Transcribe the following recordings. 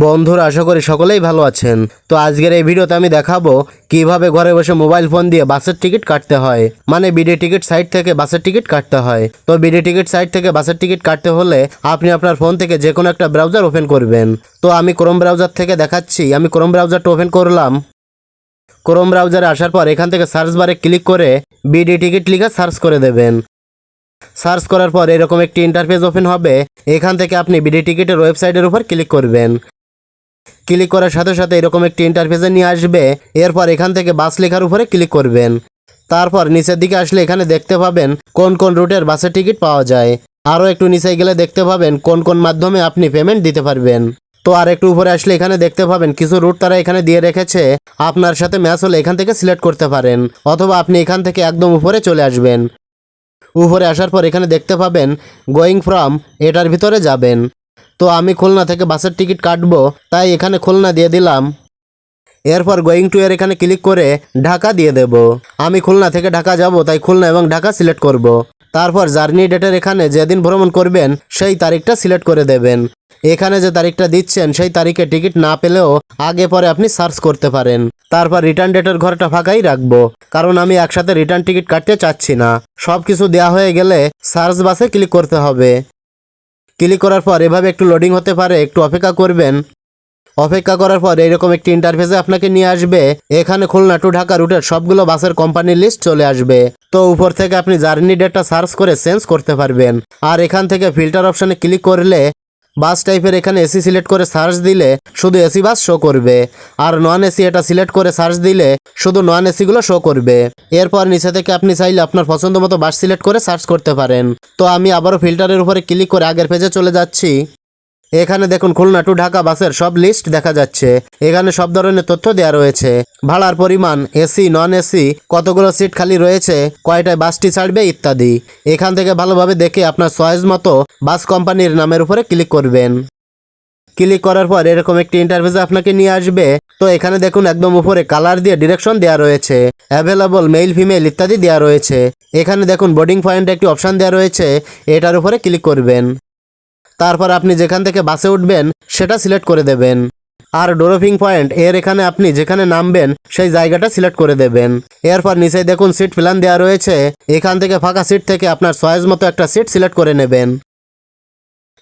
বন্ধুরা, আশা করি সকলেই ভালো আছেন। তো আজকের এই ভিডিওতে আমি দেখাবো কীভাবে ঘরে বসে মোবাইল ফোন দিয়ে বাসের টিকিট কাটতে হয় মানে বিডি টিকিট সাইট থেকে বাসের টিকিট কাটতে হয়। তো বিডি টিকিট সাইট থেকে বাসের টিকিট কাটতে হলে আপনি আপনার ফোন থেকে যে কোনো একটা ব্রাউজার ওপেন করবেন। তো আমি ক্রোম ব্রাউজার থেকে দেখাচ্ছি, আমি ক্রোম ব্রাউজারটা ওপেন করলাম। ক্রোম ব্রাউজারে আসার পর এখান থেকে সার্চ বারে ক্লিক করে বিডি টিকিট লিখে সার্চ করে দেবেন। সার্চ করার পর এরকম একটি ইন্টারফেস ওপেন হবে, এখান থেকে আপনি বিডি টিকিটের ওয়েবসাইটের উপর ক্লিক করবেন। ক্লিক করার সাথে সাথে এরকম একটি ইন্টারফেসে নিয়ে আসবে। এরপর এখান থেকে বাস লেখার উপরে ক্লিক করবেন। তারপর নিচের দিকে আসলে এখানে দেখতে পাবেন কোন কোন রুটের বাসের টিকিট পাওয়া যায়। আরও একটু নিচে গেলে দেখতে পাবেন কোন কোন মাধ্যমে আপনি পেমেন্ট দিতে পারবেন। তো আর একটু উপরে আসলে এখানে দেখতে পাবেন কিছু রুট তারা এখানে দিয়ে রেখেছে। আপনার সাথে ম্যাচ হলে এখান থেকে সিলেক্ট করতে পারেন। অথবা আপনি এখান থেকে একদম উপরে চলে আসবেন। উপরে আসার পর এখানে দেখতে পাবেন গোয়িং ফ্রম এটার ভিতরে যাবেন। তো আমি খুলনা থেকে বাসের টিকিট কাটবো, তাই এখানে খুলনা দিয়ে দিলাম। এরপর গোয়িং টু এর এখানে ক্লিক করে ঢাকা দিয়ে দেব। আমি খুলনা থেকে ঢাকা যাব, তাই খুলনা এবং ঢাকা সিলেক্ট করব। তারপর জার্নি ডেটের এখানে যেদিন ভ্রমণ করবেন, সেই তারিখটা সিলেক্ট করে দেবেন। এখানে যে তারিখটা দিচ্ছেন, সেই তারিখে টিকিট না পেলেও আগে পরে আপনি সার্চ করতে পারেন। তারপর রিটার্ন ডেটের ঘরটা ফাঁকাই রাখব, কারণ আমি একসাথে রিটার্ন টিকিট কাটতে চাচ্ছি না। সব কিছু দেওয়া হয়ে গেলে সার্চ বাসে ক্লিক করতে হবে। ক্লিক করার পর এভাবে একটু লোডিং হতে পারে, একটু অপেক্ষা করবেন। অপেক্ষা করার পর এইরকম একটি ইন্টারফেসে আপনাকে নিয়ে আসবে। এখানে খুলনা টু ঢাকা রুটের সবগুলো বাসের কোম্পানির লিস্ট চলে আসবে। তো উপর থেকে আপনি জার্নি ডেটটা সার্চ করে চেঞ্জ করতে পারবেন। আর এখান থেকে ফিল্টার অপশানে ক্লিক করলে বাস টাইপের এখানে এসি সিলেক্ট করে সার্চ দিলে শুধু এসি বাস শো করবে। আর নন এসি এটা সিলেক্ট করে সার্চ দিলে শুধু নন এসিগুলো শো করবে। এরপর নিচে থেকে আপনি চাইলে আপনার পছন্দ মতো বাস সিলেক্ট করে সার্চ করতে পারেন। তো আমি আবারও ফিল্টারের উপরে ক্লিক করে আগের পেজে চলে যাচ্ছি। এখানে দেখুন খুলনা টু ঢাকা বাসের সব লিস্ট দেখা যাচ্ছে। এখানে সব ধরনের তথ্য দেওয়া রয়েছে। ভাড়ার পরিমাণ এসি নন এসি কতগুলো সিট খালি রয়েছে, কয়টায় বাসটি ছাড়বে ইত্যাদি। এখান থেকে ভালোভাবে দেখে আপনার চয়েস মতো বাস কোম্পানির নামের উপরে ক্লিক করবেন। ক্লিক করার পর এরকম একটি ইন্টারভিউতে আপনাকে নিয়ে আসবে। তো এখানে দেখুন একদম উপরে কালার দিয়ে ডিরেকশন দেওয়া রয়েছে। অ্যাভেলেবল মেল ফিমেল ইত্যাদি দেওয়া রয়েছে। এখানে দেখুন বোর্ডিং পয়েন্ট একটি অপশান দেওয়া রয়েছে। এটার উপরে ক্লিক করবেন। তারপর আপনি যেখান থেকে বাসে উঠবেন, সেটা সিলেক্ট করে দেবেন। আর ডোরোফিং পয়েন্ট, এর এখানে আপনি যেখানে নামবেন, সেই জায়গাটা সিলেক্ট করে দেবেন। এরপর নিচে দেখুন সিট প্ল্যান দেওয়া রয়েছে। এখান থেকে ফাঁকা সিট থেকে আপনার চয়েস মতো একটা সিট সিলেক্ট করে নেবেন।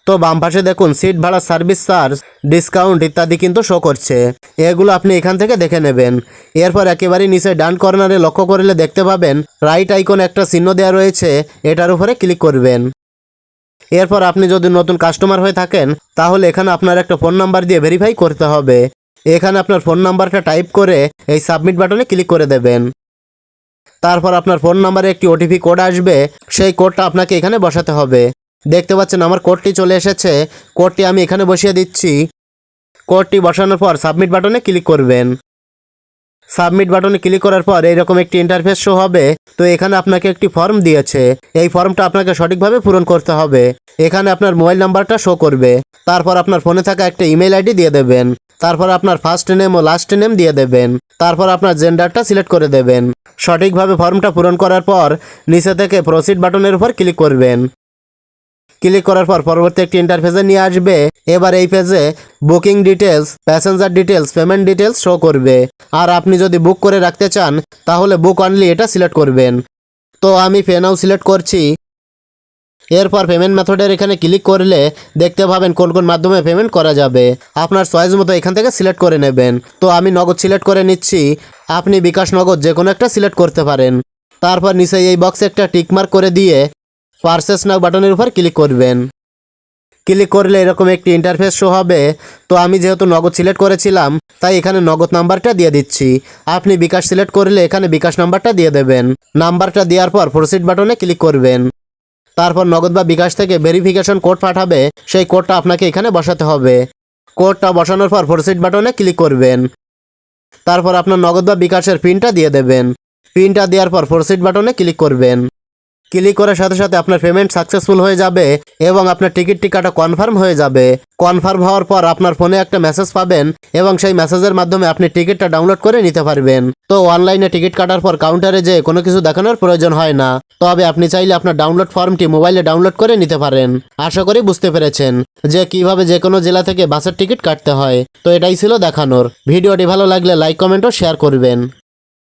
তো বাম পাশে দেখুন, সিট ভাড়া, সার্ভিস চার্জ, ডিসকাউন্ট ইত্যাদি কিন্তু শো করছে। এগুলো আপনি এখান থেকে দেখে নেবেন। এরপর একেবারে নিচে ডান কর্নারে লক্ষ্য করলে দেখতে পাবেন, রাইট আইকন একটা চিহ্ন দেওয়া রয়েছে। এটার উপরে ক্লিক করবেন। এরপর আপনি যদি নতুন কাস্টমার হয়ে থাকেন, তাহলে এখানে আপনার একটা ফোন নাম্বার দিয়ে ভেরিফাই করতে হবে। এখানে আপনার ফোন নাম্বারটা টাইপ করে এই সাবমিট বাটনে ক্লিক করে দেবেন। তারপর আপনার ফোন নাম্বারে একটি ওটিপি কোড আসবে, সেই কোডটা আপনাকে এখানে বসাতে হবে। দেখতে পাচ্ছেন আমার কোডটি চলে এসেছে। কোডটি আমি এখানে বসিয়ে দিচ্ছি। কোডটি বসানোর পর সাবমিট বাটনে ক্লিক করবেন। সাবমিট বাটনে ক্লিক করার পর এইরকম একটি ইন্টারফেস শো হবে। তো এখানে আপনাকে একটি ফর্ম দিয়েছে। এই ফর্মটা আপনাকে সঠিকভাবে পূরণ করতে হবে। এখানে আপনার মোবাইল নাম্বারটা শো করবে। তারপর আপনার ফোনে থাকা একটা ইমেল আইডি দিয়ে দেবেন। তারপর আপনার ফার্স্ট নেম ও লাস্ট নেম দিয়ে দেবেন। তারপর আপনার জেন্ডারটা সিলেক্ট করে দেবেন। সঠিকভাবে ফর্মটা পূরণ করার পর নিচে থেকে প্রসিড বাটনের উপর ক্লিক করবেন। ক্লিক করার পর পরবর্তী একটি ইন্টারফেসে নিয়ে আসবে। এবার এই পেজে booking details passenger details payment details show করবে। আর আপনি যদি বুক করে রাখতে চান, তাহলে বুক অনলি এটা সিলেক্ট করবেন। তো আমি পেনাও সিলেক্ট করছি। এরপর পেমেন্ট মেথডের এখানে ক্লিক করলে দেখতে পাবেন কোন কোন মাধ্যমে পেমেন্ট করা যাবে। আপনার চয়েস মতো এখান থেকে সিলেক্ট করে নেবেন। তো আমি নগদ সিলেক্ট করে নিচ্ছি। আপনি বিকাশ নগদ যে কোনো একটা সিলেক্ট করতে পারেন। তারপর নিচে এই বক্সে একটা টিকমার্ক করে দিয়ে পার্সেস নাও বাটনের উপর ক্লিক করবেন। ক্লিক করলে এরকম একটি ইন্টারফেস শো হবে। তো আমি যেহেতু নগদ সিলেক্ট করেছিলাম, তাই এখানে নগদ নাম্বারটা দিয়ে দিচ্ছি। আপনি বিকাশ সিলেক্ট করলে এখানে বিকাশ নাম্বারটা দিয়ে দেবেন। নাম্বারটা দেওয়ার পর প্রসিড বাটনে ক্লিক করবেন। তারপর নগদ বা বিকাশ থেকে ভেরিফিকেশন কোড পাঠাবে। সেই কোডটা আপনাকে এখানে বসাতে হবে। কোডটা বসানোর পর প্রসিড বাটনে ক্লিক করবেন। তারপর আপনার নগদ বা বিকাশের পিনটা দিয়ে দেবেন। পিনটা দেওয়ার পর প্রসিড বাটনে ক্লিক করবেন। ক্লিক করার সাথে সাথে আপনার পেমেন্ট সাকসেসফুল হয়ে যাবে এবং আপনার টিকিটটি কাটা কনফার্ম হয়ে যাবে। কনফার্ম হওয়ার পর আপনার ফোনে একটা মেসেজ পাবেন এবং সেই মেসেজের মাধ্যমে আপনি টিকিটটা ডাউনলোড করে নিতে পারবেন। তো অনলাইনে টিকিট কাটার পর কাউন্টারে যেয়ে কোনো কিছু দেখানোর প্রয়োজন হয় না। তবে আপনি চাইলে আপনার ডাউনলোড ফর্মটি মোবাইলে ডাউনলোড করে নিতে পারেন। আশা করি বুঝতে পেরেছেন যে কীভাবে যে কোনো জেলা থেকে বাসের টিকিট কাটতে হয়। তো এটাই ছিল দেখানোর। ভিডিওটি ভালো লাগলে লাইক কমেন্ট ও শেয়ার করবেন।